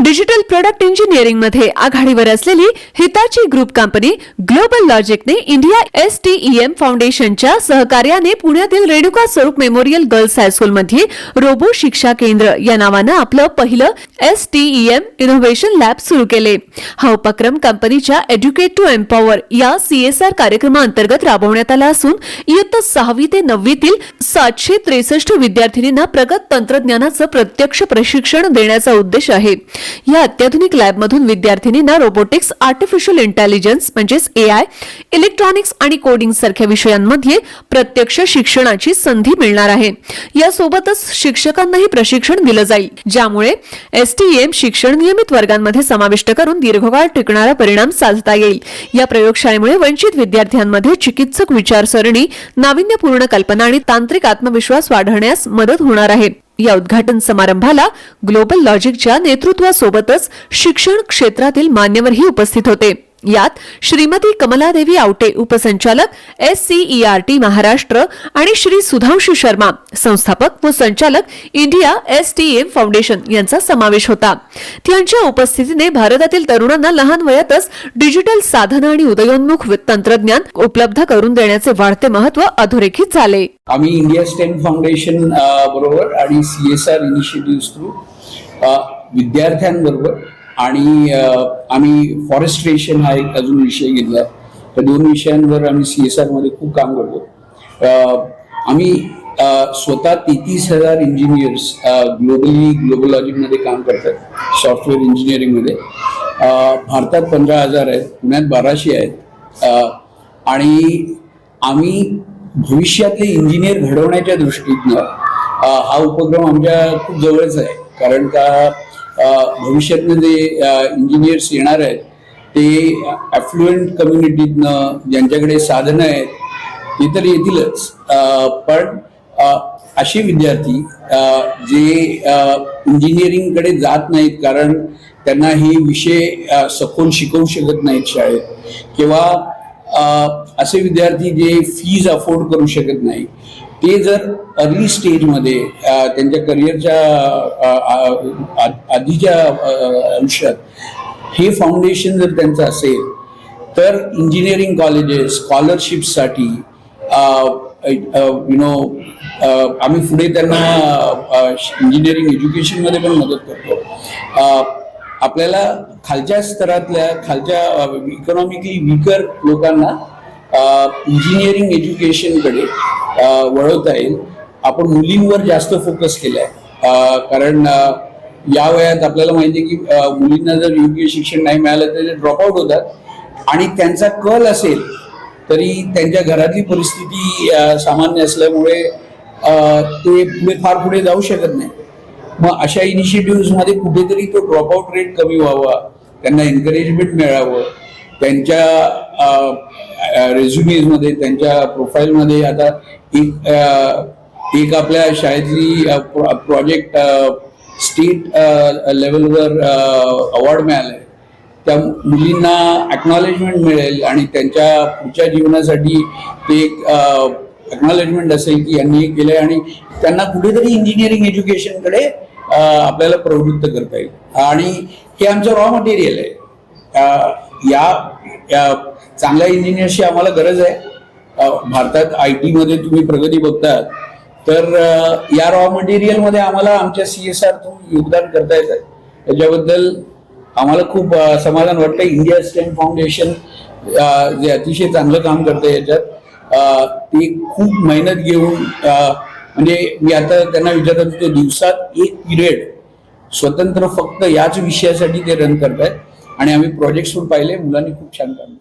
Digital product इंजिनिअरिंगमध्ये आघाडीवर असलेली हिताची group company global लॉजिकने India S T E M फाउंडेशनच्या सहकार्याने पुण्यातील रेणुका स्वरूप मेमोरियल गर्ल्स हायस्कूलमध्ये रोबो शिक्षा केंद्र या नावानं आपलं पहिलं S T E M innovation lab सुरू केले. हा उपक्रम कंपनीच्या एज्युकेट टू एम्पॉवर या सीएसआर कार्यक्रमाअंतर्गत राबवण्यात आला असून इयत्ता सहावी ते नववीतील सातशे त्रेसष्ट विद्यार्थिनींना प्रगत तंत्रज्ञानाचं प्रत्यक्ष प्रशिक्षण देण्याचा उद्देश आहे. या अत्याधुनिक लॅबमधून विद्यार्थिनींना रोबोटिक्स आर्टिफिशियल इंटेलिजन्स म्हणजेच एआय इलेक्ट्रॉनिक्स आणि कोडिंग सारख्या विषयांमध्ये प्रत्यक्ष शिक्षणाची संधी मिळणार आहे. यासोबतच शिक्षकांनाही प्रशिक्षण दिलं जाईल ज्यामुळे एसटीएम शिक्षण नियमित वर्गांमध्ये समाविष्ट करून दीर्घकाळ टिकणारा परिणाम साधता येईल. या प्रयोगशाळेमुळे वंचित विद्यार्थ्यांमध्ये चिकित्सक विचारसरणी नाविन्यपूर्ण कल्पना आणि तांत्रिक आत्मविश्वास वाढवण्यास मदत होणार आहे. या उद्घाटन समारंभाला ग्लोबल लॉजिकच्या नेतृत्वासोबतच शिक्षण क्षेत्रातील मान्यवरही उपस्थित होते. यात श्रीमती कमलादेवी आवटे उपसंचालक एस टी महाराष्ट्र आणि श्री सुधांशु शर्मा संस्थापक व संचालक India S T M foundation यांचा समावेश होता. त्यांच्या उपस्थितीने भारतातील तरुणांना लहान वयातच डिजिटल साधनं आणि उदयोन्मुख तंत्रज्ञान उपलब्ध करून देण्याचे वाढते महत्त्व अधोरेखित झाले. आम्ही इंडिया स्टेम फाउंडेशन बरोबर आणि सीएसआर इनिशिएटिव्ह थ्रू विद्यार्थ्यांबरोबर आणि आम्ही फॉरेस्ट्रेशन हा एक अजून विषय घेतला. त्या दोन विषयांवर आम्ही सी एस आरमध्ये खूप काम करतो. आम्ही स्वतः तेहतीस हजार इंजिनियर्स ग्लोबली ग्लोबलॉजीमध्ये काम करतात सॉफ्टवेअर इंजिनिअरिंगमध्ये भारतात पंधरा हजार आहेत पुण्यात बाराशे आहेत. आणि आम्ही भविष्यातले इंजिनियर घडवण्याच्या दृष्टीतनं हा उपक्रम आमच्या खूप जवळच आहे. कारण का भविष्यातनं जे इंजिनियर्स येणार आहेत. ते ॲफ्लुएंट कम्युनिटीतनं ज्यांच्याकडे साधनं आहेत ते तर येतीलच. पण असे विद्यार्थी जे इंजिनिअरिंगकडे जात नाहीत कारण त्यांना हे विषय सखोल शिकवू शकत नाहीत शाळेत. किंवा असे विद्यार्थी जे फीज अफोर्ड करू शकत नाही ते जर अर्ली स्टेजमध्ये त्यांच्या करिअरच्या आधीच्या आयुष्यात हे फाउंडेशन जर त्यांचं असेल तर इंजिनिअरिंग कॉलेजेस स्कॉलरशिपसाठी यु नो आम्ही पुढे त्यांना इंजिनिअरिंग एज्युकेशनमध्ये पण मदत करतो. आपल्याला खालच्या स्तरातल्या खालच्या इकॉनॉमिकली वीकर लोकांना इंजिनिअरिंग एज्युकेशनकडे वळवता येईल. आपण मुलींवर जास्त फोकस केलाय. आहे कारण या वयात आपल्याला माहिती आहे की मुलींना जर योग्य शिक्षण नाही मिळालं तर ते ड्रॉपआउट होतात. आणि त्यांचा कल असेल तरी त्यांच्या घरातली परिस्थिती सामान्य असल्यामुळे ते पुढे फार पुढे जाऊ शकत नाही. मग अशा इनिशिएटिव्हमध्ये कुठेतरी तो ड्रॉपआउट रेट कमी व्हावा. त्यांना एनकरेजमेंट मिळावं. त्यांच्या रेझ्युमेजमध्ये त्यांच्या प्रोफाईलमध्ये आता एक एक आपल्या शाळेतली प्रोजेक्ट स्टेट लेवलवर अवॉर्ड मिळालाय. त्या मुलींना ॲक्नॉलेजमेंट मिळेल आणि त्यांच्या पुढच्या जीवनासाठी ते एक ॲक्नॉलेजमेंट असेल की यांनी हे आहे आणि त्यांना कुठेतरी इंजिनिअरिंग एज्युकेशनकडे आपल्याला प्रवृत्त करता येईल. आणि हे आमचं रॉ मटेरियल आहे. या या चांगल्या इंजिनियर्सची आम्हाला गरज आहे. भारतात आय टीमध्ये तुम्ही प्रगती बघतात तर या रॉ मटेरियलमध्ये आम्हाला आमच्या सी एस आर योगदान करता येत आहे त्याच्याबद्दल आम्हाला खूप समाधान वाटतं इंडिया स्टेम फाउंडेशन जे अतिशय चांगलं काम करतं याच्यात. ते खूप मेहनत घेऊन म्हणजे मी आता त्यांना विचारत होतो दिवसात एक पिरियड स्वतंत्र फक्त याच विषयासाठी ते रन करतायत. आणि आम्ही प्रोजेक्ट्स पण पाहिले. मुलांनी खूप छान काम